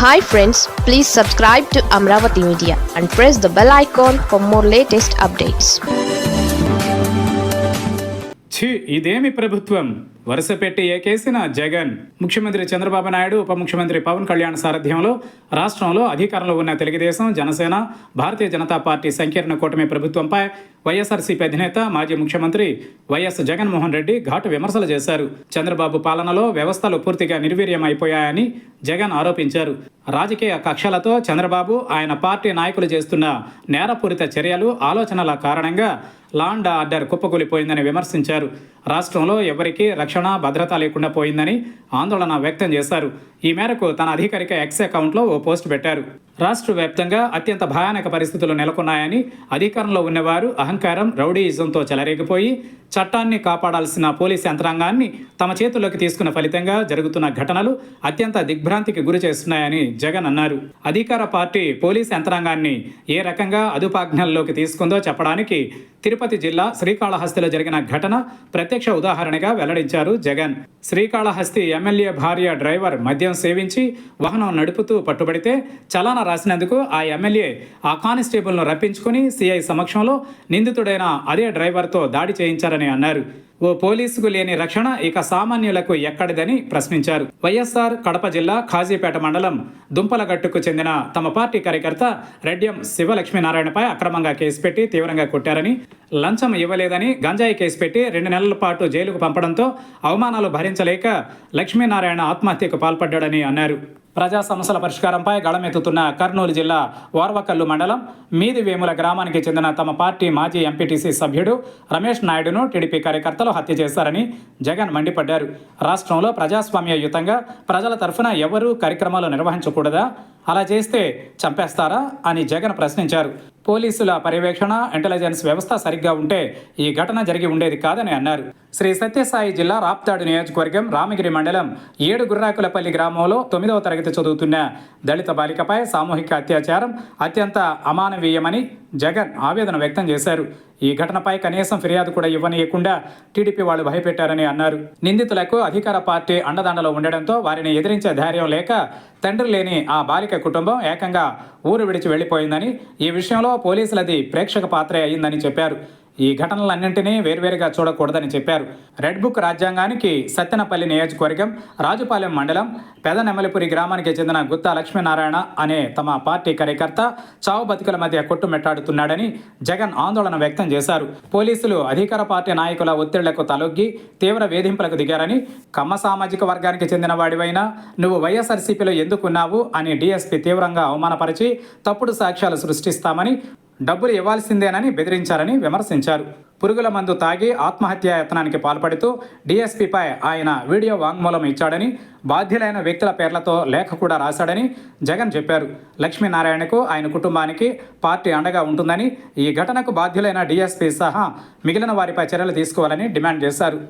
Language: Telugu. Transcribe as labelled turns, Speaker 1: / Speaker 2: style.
Speaker 1: Hi friends please subscribe to Amaravati media and press the bell icon for more latest updates
Speaker 2: ఛీ ఇదేమి ప్రభుత్వం? వరుస పెట్టి ఏకేసిన జగన్. ముఖ్యమంత్రి చంద్రబాబు నాయుడు ఉప ముఖ్యమంత్రి పవన్ కళ్యాణ్ సారథ్యంలో రాష్ట్రంలో అధికారంలో ఉన్న తెలుగుదేశం జనసేన భారతీయ జనతా పార్టీ సంకీర్ణ కూటమి ప్రభుత్వంపై వైఎస్ఆర్సీపీ అధినేత మాజీ ముఖ్యమంత్రి వైఎస్ జగన్మోహన్ రెడ్డి ఘాటు విమర్శలు చేశారు. చంద్రబాబు పాలనలో వ్యవస్థలు పూర్తిగా నిర్వీర్యం అయిపోయాయని జగన్ ఆరోపించారు. రాజకీయ కక్షలతో చంద్రబాబు ఆయన పార్టీ నాయకులు చేస్తున్న నేరపూరిత చర్యలు ఆలోచనల కారణంగా లాండ్ ఆర్డర్ కుప్పకూలిపోయిందని విమర్శించారు. రాష్ట్రంలో ఎవరికీ రక్షణ భద్రత లేకుండా పోయిందని ఆందోళన వ్యక్తం చేశారు. ఈ మేరకు తన అధికారిక ఎక్స్ అకౌంట్లో ఓ పోస్ట్ పెట్టారు. రాష్ట్ర వ్యాప్తంగా అత్యంత భయానక పరిస్థితులు నెలకొన్నాయని అధికారంలో ఉన్నవారు అహంకారం రౌడీయిజంతో చెలరేగిపోయి చట్టాన్ని కాపాడాల్సిన పోలీస్ యంత్రాంగాన్ని తమ చేతుల్లోకి తీసుకున్న ఫలితంగా జరుగుతున్న ఘటనలు అత్యంత దిగ్భ్రాంతికి గురి చేస్తున్నాయని జగన్ అన్నారు. అధికార పార్టీ పోలీస్ యంత్రాంగాన్ని ఏ రకంగా అదుపాజ్ఞల్లోకి తీసుకుందో చెప్పడానికి తిరుపతి జిల్లా శ్రీకాళహస్తిలో జరిగిన ఘటన ప్రత్యక్ష ఉదాహరణగా వెల్లడించారు జగన్. శ్రీకాళహస్తి ఎమ్మెల్యే భార్య డ్రైవర్ మద్యం సేవించి వాహనం నడుపుతూ పట్టుబడితే చలానా రాసినందుకు ఆ ఎమ్మెల్యే ఆ కానిస్టేబుల్ను రప్పించుకుని సిఐ సమక్షంలో నిందితుడైన అదే డ్రైవర్తో దాడి చేయించారని అన్నారు. ఓ పోలీసుకు లేని రక్షణ ఇక సామాన్యులకు ఎక్కడిదని ప్రశ్నించారు. వైఎస్ఆర్ కడప జిల్లా ఖాజీపేట మండలం దుంపలగట్టుకు చెందిన తమ పార్టీ కార్యకర్త రెడ్యం శివలక్ష్మీనారాయణపై అక్రమంగా కేసు పెట్టి తీవ్రంగా కొట్టారని లంచం ఇవ్వలేదని గంజాయి కేసు పెట్టి రెండు నెలల పాటు జైలుకు పంపడంతో అవమానాలు భరించలేక లక్ష్మీనారాయణ ఆత్మహత్యకు పాల్పడ్డాడని అన్నారు. ప్రజా సమస్యల పరిష్కారంపై గళమెత్తుతున్న కర్నూలు జిల్లా వార్వకల్లు మండలం మీది వేముల గ్రామానికి చెందిన తమ పార్టీ మాజీ ఎంపీటీసీ సభ్యుడు రమేష్ నాయుడును టీడీపీ కార్యకర్తలు హత్య చేశారని జగన్ మండిపడ్డారు. రాష్ట్రంలో ప్రజాస్వామ్యయుతంగా ప్రజల తరఫున ఎవరూ కార్యక్రమాలు నిర్వహించకూడదా? అలా చేస్తే చంపేస్తారా? అని జగన్ ప్రశ్నించారు. పోలీసుల పర్యవేక్షణ ఇంటెలిజెన్స్ వ్యవస్థ సరిగ్గా ఉంటే ఈ ఘటన జరిగి ఉండేది కాదని అన్నారు. శ్రీ సత్యసాయి జిల్లా రాప్తాడు నియోజకవర్గం రామగిరి మండలం ఏడు గుర్రాకులపల్లి గ్రామంలో తొమ్మిదవ తరగతి చదువుతున్న దళిత బాలికపై సామూహిక అత్యాచారం అత్యంత అమానవీయమని జగన్ ఆవేదన వ్యక్తం చేశారు. ఈ ఘటనపై కనీసం ఫిర్యాదు కూడా ఇవ్వనీయకుండా టీడీపీ వాళ్ళు భయపెట్టారని అన్నారు. నిందితులకు అధికార పార్టీ అండదండలో ఉండడంతో వారిని ఎదిరించే ధైర్యం లేక తండ్రి లేని ఆ బాలిక కుటుంబం ఏకంగా ఊరు విడిచి వెళ్ళిపోయిందని ఈ విషయంలో పోలీసులది ప్రేక్షక పాత్రే అయిందని చెప్పారు. ఈ ఘటనలన్నింటినీ వేర్వేరుగా చూడకూడదని చెప్పారు. రెడ్ బుక్ రాజ్యాంగానికి సత్తెనపల్లి నియోజకవర్గం రాజుపాలెం మండలం పెదనెమలిపురి గ్రామానికి చెందిన గుత్తా లక్ష్మీనారాయణ అనే తమ పార్టీ కార్యకర్త చావు బతుకుల మధ్య కొట్టుమెట్టాడుతున్నాడని జగన్ ఆందోళన వ్యక్తం చేశారు. పోలీసులు అధికార పార్టీ నాయకుల ఒత్తిళ్ళకు తలొగ్గి తీవ్ర వేధింపులకు దిగారని కమ్మ సామాజిక వర్గానికి చెందిన వాడివైనా నువ్వు వైఎస్ఆర్సీపీలో ఎందుకున్నావు? అని డీఎస్పీ తీవ్రంగా అవమానపరిచి తప్పుడు సాక్ష్యాలు సృష్టిస్తామని డబ్బులు ఇవ్వాల్సిందేనని బెదిరించారని విమర్శించారు. పురుగుల మందు తాగి ఆత్మహత్యా యత్నానికి పాల్పడుతూ డీఎస్పీపై ఆయన వీడియో వాంగ్మూలం ఇచ్చాడని బాధ్యులైన వ్యక్తుల పేర్లతో లేఖ కూడా రాశాడని జగన్ చెప్పారు. లక్ష్మీనారాయణకు ఆయన కుటుంబానికి పార్టీ అండగా ఉంటుందని ఈ ఘటనకు బాధ్యులైన డీఎస్పీ సహా మిగిలిన వారిపై చర్యలు తీసుకోవాలని డిమాండ్ చేశారు.